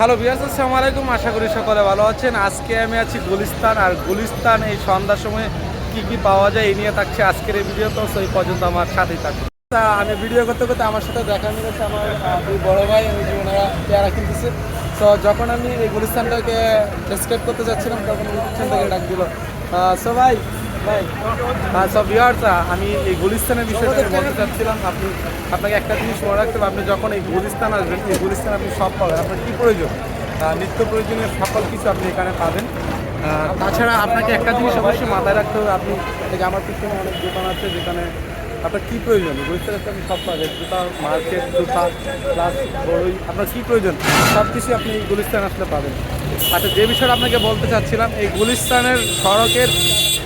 Hello বিয়াস আসসালামু আলাইকুম। আশা করি সকলে ভালো আছেন। আজকে আমি আছি গুলিস্তান। আর গুলিস্তান এই সন্ধ্যার সময় কি কি পাওয়া যায় এই নিয়ে থাকছে আজকের এই ভিডিও তো, সেই পর্যন্ত আমার সাথেই থাকবে আমি ভিডিও করতে করতে আমার সাথে দেখা মিলেছে আমার দুই বড় ভাই ওনারা পেয়ারা কিনতেছে। তো যখন আমি এই গুলিস্তানটাকে ডেসক্রাইব করতে যাচ্ছিলাম, তখন পিছন থেকে ডাক দিল। সো ভাই সব ভিউয়ার্স আমি এই গুলিস্তানের বিষয়টা বলতে চাচ্ছিলাম, আপনি, আপনাকে একটা জিনিস মনে রাখতে হবে, আপনি যখন এই গুলিস্তান আসবেন, এই গুলিস্তান আপনি সব পাবেন। আপনার কী প্রয়োজন? নিত্য প্রয়োজনীয় সকল কিছু আপনি এখানে পাবেন। তাছাড়া আপনাকে একটা জিনিস অবশ্যই মাথায় রাখতে হবে, আপনি আমার পিছনে অনেক দোকান আছে যেখানে আপনার কী প্রয়োজন? গুলিস্তান আসলে আপনি সব পাবেন জুতা, মার্কেট, জুতা প্লাস বড়ই আপনার কী প্রয়োজন? সব কিছুই আপনি এই গুলিস্তান আসলে পাবেন। আচ্ছা যে বিষয়টা আপনাকে বলতে চাচ্ছিলাম, এই গুলিস্তানের সড়কের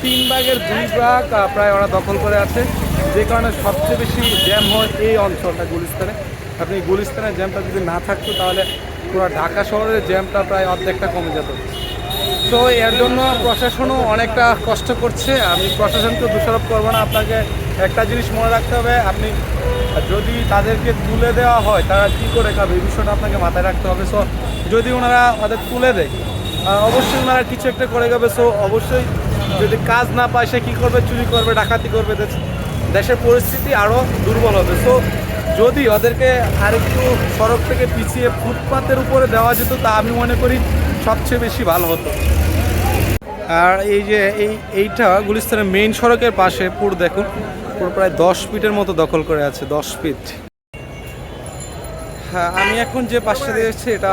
তিন ভাগের দুই ভাগ প্রায় ওরা দখল করে আছে। যে কারণে সবচেয়ে বেশি জ্যাম হয় এই অঞ্চলটা, গুলিস্তানে। আপনি গুলিস্তানের জ্যামটা যদি না থাকতো, তাহলে পুরো ঢাকা শহরের জ্যামটা প্রায় অর্ধেকটা কমে যেত। তো এর জন্য প্রশাসনও অনেকটা কষ্ট করছে। আমি প্রশাসনকে দোষারোপ করব না, আপনাকে একটা জিনিস মনে রাখতে হবে, আপনি যদি তাদেরকে তুলে দেওয়া হয়, তারা কী করে খাবে? এই বিষয়টা আপনাকে মাথায় রাখতে হবে। সো যদি ওনারা ওদের তুলে দেয় অবশ্যই ওনারা কিছু একটা করে যাবে সো অবশ্যই যদি কাজ না পায়, সে কী করবে? চুরি করবে, ডাকাতি করবে। দেশের পরিস্থিতি আরও দুর্বল হবে। সো যদি ওদেরকে আরেকটু সড়ক থেকে পিছিয়ে ফুটপাতের উপরে দেওয়া যেত, তা আমি মনে করি সবচেয়ে বেশি ভালো হতো। আর এই যে এই এইটা গুলিস্তানের মেইন সড়কের পাশে পুর দেখুন। পুরো প্রায় দশ ফিটের মতো দখল করে আছে দশ ফিট। হ্যাঁ আমি এখন যে পাশে দিয়েছি এটা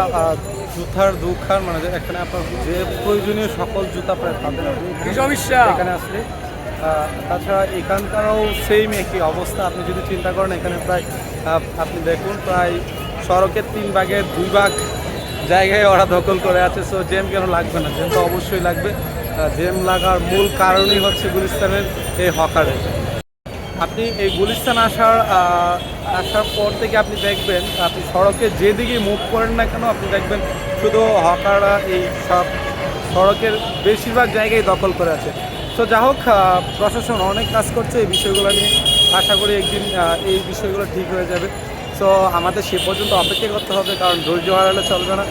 জুতার দুখান মানে এখানে আপনার যে প্রয়োজনীয় সকল জুতা প্রায় পাবেন এখানে আসলে তাছাড়া এখানকারও সেম একই অবস্থা। আপনি যদি চিন্তা করেন এখানে প্রায় আপনি দেখুন প্রায় সড়কের তিন ভাগের দুই ভাগ জায়গায় ওরা দখল করে আছে। সো জেম কেন লাগবে না? জেম তো অবশ্যই লাগবে। জেম লাগার মূল কারণই হচ্ছে গুলিস্তানের এই হকারে। আপনি এই গুলিস্তান আসার আসার পর থেকে আপনি দেখবেন, আপনি সড়কে যেদিকে মুভ করেন না কেন, আপনি দেখবেন শুধু হকাররা এই সব সড়কের বেশিরভাগ জায়গায় দখল করে আছে। তো যা হোক প্রশাসন অনেক কাজ করছে এই বিষয়গুলো নিয়ে। আশা করি একদিন এই বিষয়গুলো ঠিক হয়ে যাবে। সো আমাদের সে পর্যন্ত অপেক্ষা করতে হবে, কারণ ধৈর্য হারালে চলবে না।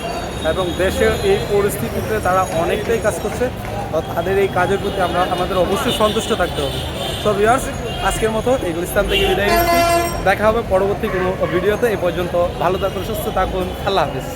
এবং দেশের এই পরিস্থিতিতে তারা অনেকটাই কাজ করছে। তো তাদের এই কাজের প্রতি আমরা, আমাদের অবশ্যই সন্তুষ্ট থাকতে হবে। সো ভিউয়ার্স আজকের মতো এই গুলিস্তান থেকে বিদায় নিচ্ছি। দেখা হবে পরবর্তী কোনো ভিডিওতে। এই পর্যন্ত ভালো থাকুন, সুস্থ থাকুন। আল্লাহ হাফিজ।